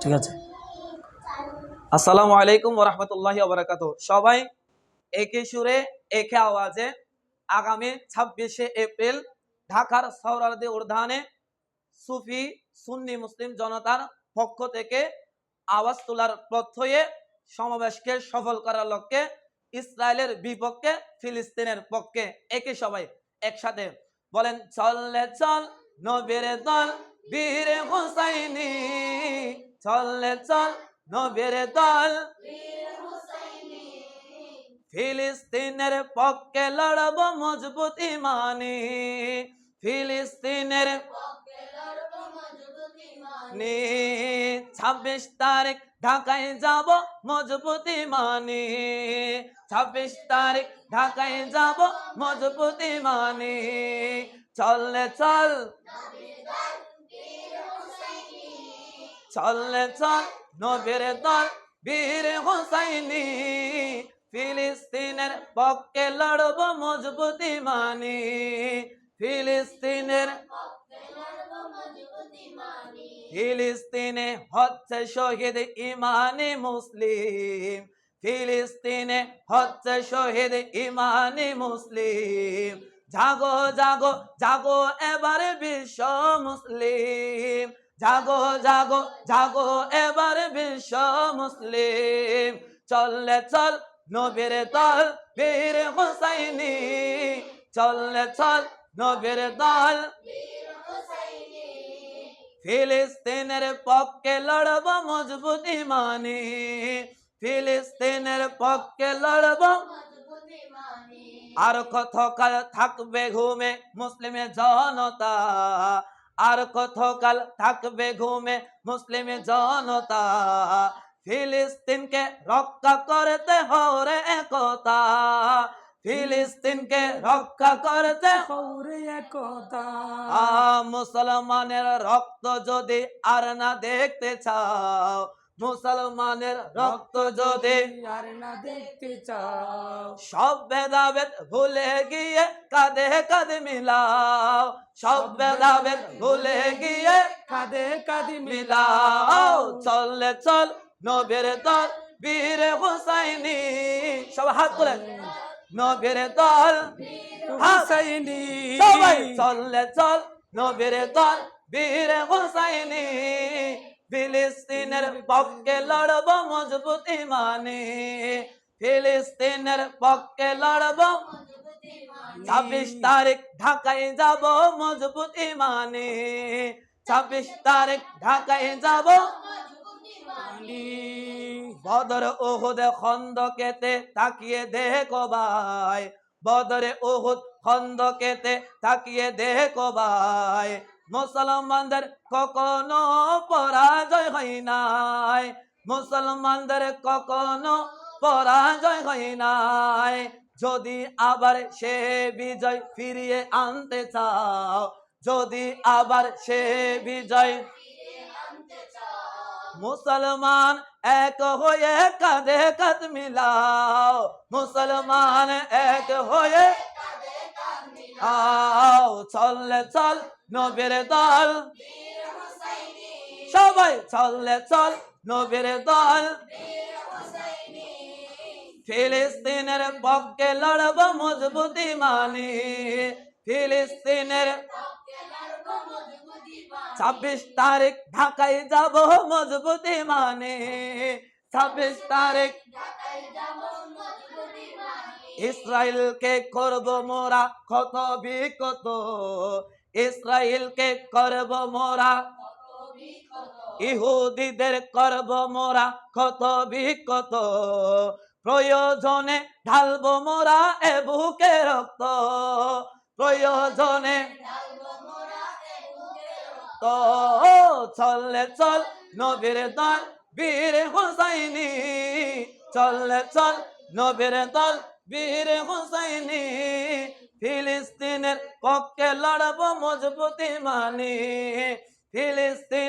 ঠিক আছে? আসসালামু আলাইকুম ওরহমতুল্লাহি ওবরাকাত সবাই একে সুরে, একে আওয়াজে আগামী ছাব্বিশে এপ্রিল ঢাকার সৌরারদি উর্ধানে সুফি, সুন্নি, মুসলিম জনতার পক্ষ থেকে আওয়াজ তোলার প্রত্যয়ে সমাবেশকে সফল করার লক্ষ্যে ইসরায়েলের বিপক্ষে, ফিলিস্তিনের পক্ষে একে সবাই একসাথে বলেন চললে চল নবীর দল, বীর হুসাইনি। চললে চল নবীর দল। ফিলিস্তিনের পক্ষে লড়ব মজবুত ইমানি। ফিলিস্তিনের ছাব্বিশ তারিখ ঢাকায় যাব মজবুত ইমানি। ছাব্বিশ তারিখ ঢাকায় যাব মজবুত ইমানি। চললে চল চললে চল, নবীর দল, বীর হোসাইনি। ফিলিস্তিনের পক্ষে লড়ব মজবুতি ইমানি ফিলিস্তিনের ফিলিস্তিনে হচ্ছে শহীদ ইমানি মুসলিম। ফিলিস্তিনে হচ্ছে শহীদ ইমানি মুসলিম। জাগো জাগো জাগো এবারে বিশ্ব মুসলিম। জাগো জাগো জাগো, এবারে বিশ্ব মুসলিম। চললে চল নবীর দল, বীর হুসাইনি। চললে চল নবীর দল, ফিলিস্তিনের পক্ষে লড়ব মজবুত ইমানি। ফিলিস্তিনের পক্ষে লড়ব আর কতকাল থাকবে ঘুমে মুসলিমে জনতা? আর কতকাল থাকবে ঘুমে মুসলিম জনতা? ফিলিস্তিনকে রক্ষা করতে হরে একতা। ফিলিস্তিনকে রক্ষা করতে হরে একতা। মুসলমানের রক্ত যদি আর না দেখতে চাও মুসলমানের রক্ত যদি আর না দেখতে চাও। সব ভেদাভেদ ভুলে গিয়ে কাঁধে কাঁধে মিলাও। সব ভেদাভেদ ভুলে গিয়ে কাঁধে কাঁধে মিলাও। চললে চল নবীর দল বীর হুসাইনি। সব হাত তোলেন নবীর দল হুসাইনি। সবাই চললে চল নবীর দল বীর হুসাইনি। ফিলিস্তিনের পক্ষে লড়ব মজবুত ইমানি ফিলিস্তিনের পক্ষে লড়ব ছাব্বিশ তারিখ ঢাকায় যাব মজবুত ইমানি ছাব্বিশ তারিখ ঢাকায় যাব বদর ওহুদ খন্দকেতে তাকিয়ে দেখো ভাই, বদরে ওহুদ খন্দকেতে তাকিয়ে দেখো ভাই মুসলমানদের কখনো পরাজয় হয় নাই। মুসলমানদের কখনো পরাজয় হয় নাই। যদি আবার সে বিজয় ফিরিয়ে আনতে চাও, যদি আবার সে বিজয় মুসলমান এক হয়ে কাঁধে কাঁধ মিলাও, মুসলমান এক হয়ে আও, চললে চল নবীর দল। সবাই চললে চল নবীর দল। ফিলিস্তিনের পক্ষে লড়ব মজবুতি মানি। ফিলিস্তিনের ছাব্বিশ তারিখ ঢাকায় যাব মজবুতি মানে। ছাব্বিশ তারিখ ইসরায়েলকে করব মোরা কত বিকত ইসরায়েলকে করব মোরা ইহুদিদের করব মোরা কত বিকত প্রয়োজনে ঢালব মোরা এ বুকে রক্ত। প্রয়োজনে তো চললে চল নবীর দল, বীর হুসাইনি। চললে চল নবীর দল বীর হুসাইনি ফিলিস্তিনের পক্ষে লড়ব মজবুতি মানে। ফিলিস্তিন